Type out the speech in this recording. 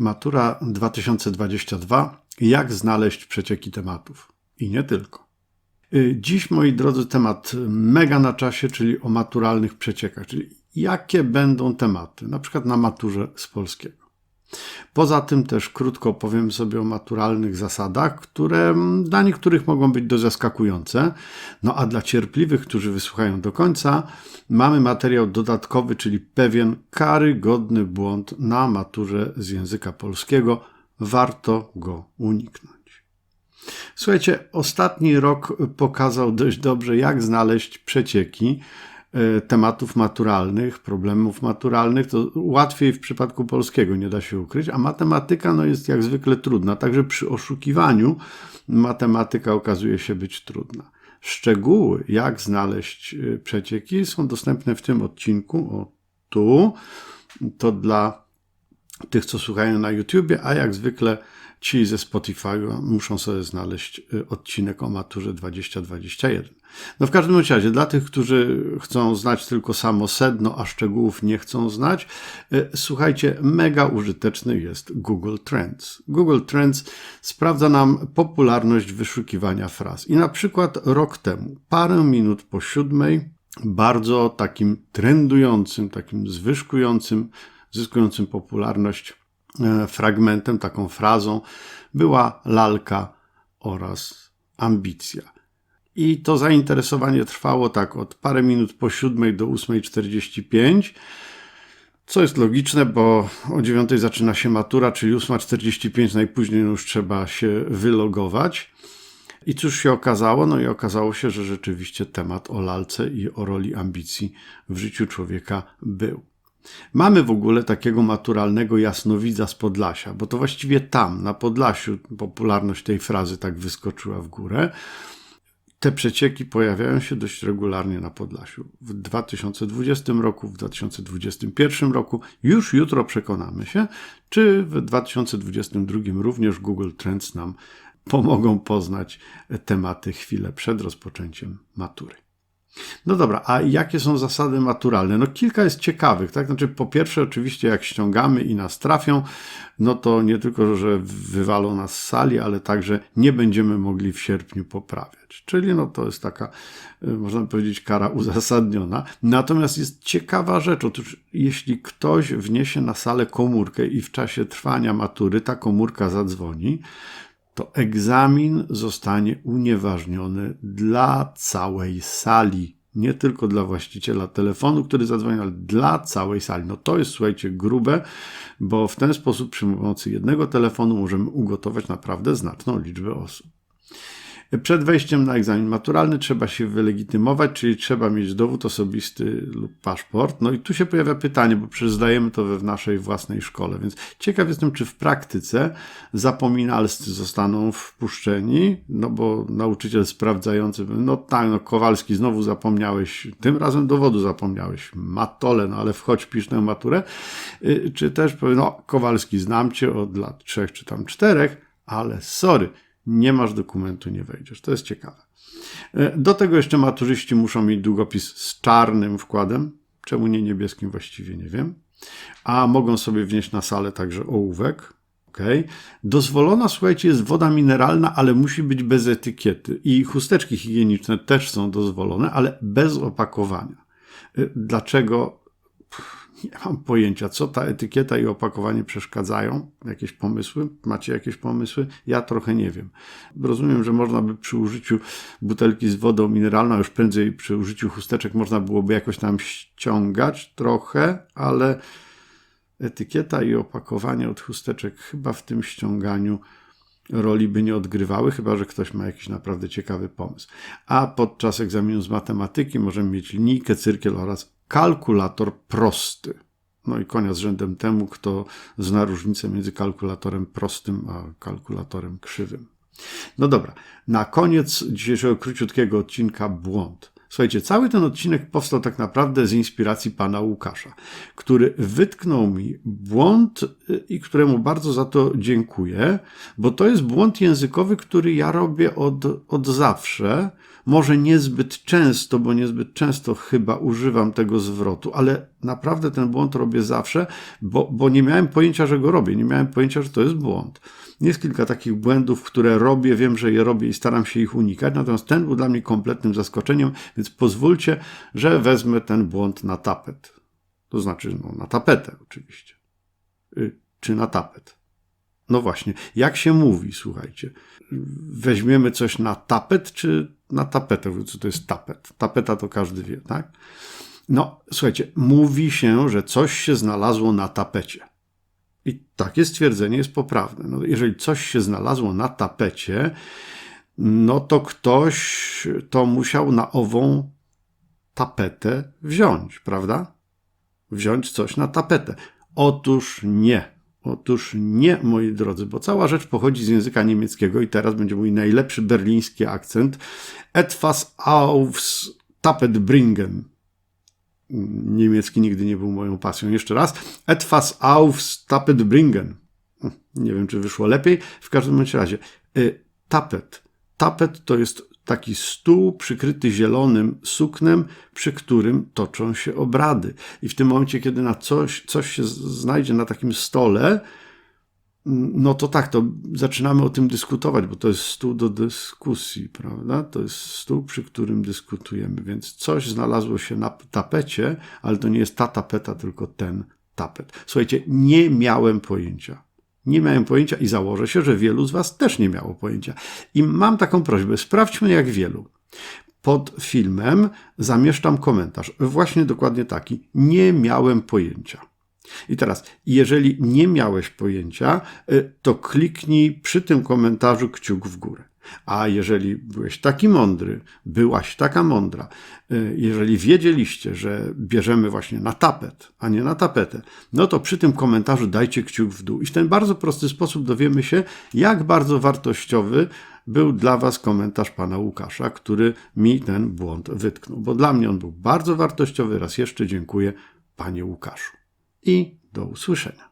Matura 2022. Jak znaleźć przecieki tematów? I nie tylko. Y, Dziś, moi drodzy, temat mega na czasie, czyli o maturalnych przeciekach, czyli jakie będą tematy, na przykład na maturze z polskiego. Poza tym też krótko powiem sobie o maturalnych zasadach, które dla niektórych mogą być dość zaskakujące. No a dla cierpliwych, którzy wysłuchają do końca, mamy materiał dodatkowy, czyli pewien karygodny błąd na maturze z języka polskiego. Warto go uniknąć. Słuchajcie, ostatni rok pokazał dość dobrze, jak znaleźć przecieki tematów maturalnych, problemów maturalnych, to łatwiej w przypadku polskiego, nie da się ukryć, a matematyka no, jest jak zwykle trudna, także przy oszukiwaniu matematyka okazuje się być trudna. Szczegóły, jak znaleźć e, przecieki, są dostępne w tym odcinku, o tu, to dla tych, co słuchają na YouTubie, a jak zwykle ci ze Spotify'u muszą sobie znaleźć y, odcinek o maturze 2021. No w każdym razie, dla tych, którzy chcą znać tylko samo sedno, a szczegółów nie chcą znać, y, słuchajcie, mega użyteczny jest Google Trends. Google Trends sprawdza nam popularność wyszukiwania fraz. I na przykład rok temu, parę minut po siódmej, bardzo takim trendującym, takim zwyżkującym, zyskującym popularność fragmentem, taką frazą była lalka oraz ambicja. I to zainteresowanie trwało tak od parę minut po 7 do 8.45, co jest logiczne, bo o 9 zaczyna się matura, czyli 8.45 najpóźniej już trzeba się wylogować. I cóż się okazało? No i okazało się, że rzeczywiście temat o lalce i o roli ambicji w życiu człowieka był. Mamy w ogóle takiego maturalnego jasnowidza z Podlasia, bo to właściwie tam, na Podlasiu, popularność tej frazy tak wyskoczyła w górę. Te przecieki pojawiają się dość regularnie na Podlasiu. W 2020 roku, w 2021 roku, już jutro przekonamy się, czy w 2022 również Google Trends nam pomogą poznać tematy chwilę przed rozpoczęciem matury. No dobra, a jakie są zasady maturalne? No kilka jest ciekawych, tak? Znaczy, po pierwsze, oczywiście, jak ściągamy i nas trafią, no to nie tylko, że wywalą nas z sali, ale także nie będziemy mogli w sierpniu poprawiać. Czyli no to jest taka, y, można powiedzieć, kara uzasadniona. Natomiast jest ciekawa rzecz. Otóż, jeśli ktoś wniesie na salę komórkę i w czasie trwania matury ta komórka zadzwoni, to egzamin zostanie unieważniony dla całej sali. Nie tylko dla właściciela telefonu, który zadzwoni, ale dla całej sali. No to jest, słuchajcie, grube, bo w ten sposób przy pomocy jednego telefonu możemy ugotować naprawdę znaczną liczbę osób. Przed wejściem na egzamin maturalny trzeba się wylegitymować, czyli trzeba mieć dowód osobisty lub paszport. No i tu się pojawia pytanie, bo przecież zdajemy to w naszej własnej szkole, więc ciekaw jestem, czy w praktyce zapominalscy zostaną wpuszczeni, no bo nauczyciel sprawdzający, no tak, no Kowalski, znowu zapomniałeś, tym razem dowodu zapomniałeś, matole, no ale wchodź, pisz tę maturę, y, czy też powie, no Kowalski, znam cię od lat trzech czy tam czterech, ale sorry, nie masz dokumentu, nie wejdziesz. To jest ciekawe. E, do tego jeszcze maturzyści muszą mieć długopis z czarnym wkładem. Czemu nie niebieskim, właściwie nie wiem. A mogą sobie wnieść na salę także ołówek. Okay. Dozwolona, słuchajcie, jest woda mineralna, ale musi być bez etykiety. I chusteczki higieniczne też są dozwolone, ale bez opakowania. E, dlaczego? Nie mam pojęcia, co ta etykieta i opakowanie przeszkadzają. Jakieś pomysły? Macie jakieś pomysły? Ja trochę nie wiem. Rozumiem, że można by przy użyciu butelki z wodą mineralną, już prędzej przy użyciu chusteczek można byłoby jakoś tam ściągać trochę, ale etykieta i opakowanie od chusteczek chyba w tym ściąganiu roli by nie odgrywały, chyba że ktoś ma jakiś naprawdę ciekawy pomysł. A podczas egzaminu z matematyki możemy mieć linijkę, cyrkiel oraz kalkulator prosty. No i konia z rzędem temu, kto zna różnicę między kalkulatorem prostym a kalkulatorem krzywym. No dobra, na koniec dzisiejszego króciutkiego odcinka błąd. Słuchajcie, cały ten odcinek powstał tak naprawdę z inspiracji pana Łukasza, który wytknął mi błąd i któremu bardzo za to dziękuję, bo to jest błąd językowy, który ja robię od, od zawsze. Może niezbyt często, bo niezbyt często chyba używam tego zwrotu, ale naprawdę ten błąd robię zawsze, bo, bo nie miałem pojęcia, że go robię. Nie miałem pojęcia, że to jest błąd. Jest kilka takich błędów, które robię, wiem, że je robię i staram się ich unikać, natomiast ten był dla mnie kompletnym zaskoczeniem, więc pozwólcie, że wezmę ten błąd na tapet. To znaczy, no, na tapetę oczywiście. Y, czy na tapet. No właśnie, jak się mówi, słuchajcie? Weźmiemy coś na tapet, czy na tapetę? Co to jest tapet? Tapeta to każdy wie, tak? No, słuchajcie, mówi się, że coś się znalazło na tapecie. I takie stwierdzenie jest poprawne. No, jeżeli coś się znalazło na tapecie, no to ktoś to musiał na ową tapetę wziąć, prawda? Wziąć coś na tapetę. Otóż nie. Otóż nie, moi drodzy, bo cała rzecz pochodzi z języka niemieckiego i teraz będzie mój najlepszy berliński akcent. Etwas aufs Tapet bringen. Niemiecki nigdy nie był moją pasją. Jeszcze raz. Etwas aufs Tapet bringen. Nie wiem, czy wyszło lepiej. W każdym razie. Y, tapet. Tapet to jest taki stół przykryty zielonym suknem, przy którym toczą się obrady. I w tym momencie, kiedy na coś, coś się znajdzie na takim stole, no to tak, to zaczynamy o tym dyskutować, bo to jest stół do dyskusji, prawda? To jest stół, przy którym dyskutujemy, więc coś znalazło się na tapecie, ale to nie jest ta tapeta, tylko ten tapet. Słuchajcie, nie miałem pojęcia. Nie miałem pojęcia i założę się, że wielu z Was też nie miało pojęcia. I mam taką prośbę, sprawdźmy jak wielu. Pod filmem zamieszczam komentarz, właśnie dokładnie taki. Nie miałem pojęcia. I teraz, jeżeli nie miałeś pojęcia, y, to kliknij przy tym komentarzu kciuk w górę. A jeżeli byłeś taki mądry, byłaś taka mądra, y, jeżeli wiedzieliście, że bierzemy właśnie na tapet, a nie na tapetę, no to przy tym komentarzu dajcie kciuk w dół. I w ten bardzo prosty sposób dowiemy się, jak bardzo wartościowy był dla Was komentarz pana Łukasza, który mi ten błąd wytknął. Bo dla mnie on był bardzo wartościowy. Raz jeszcze dziękuję, panie Łukaszu. I do usłyszenia.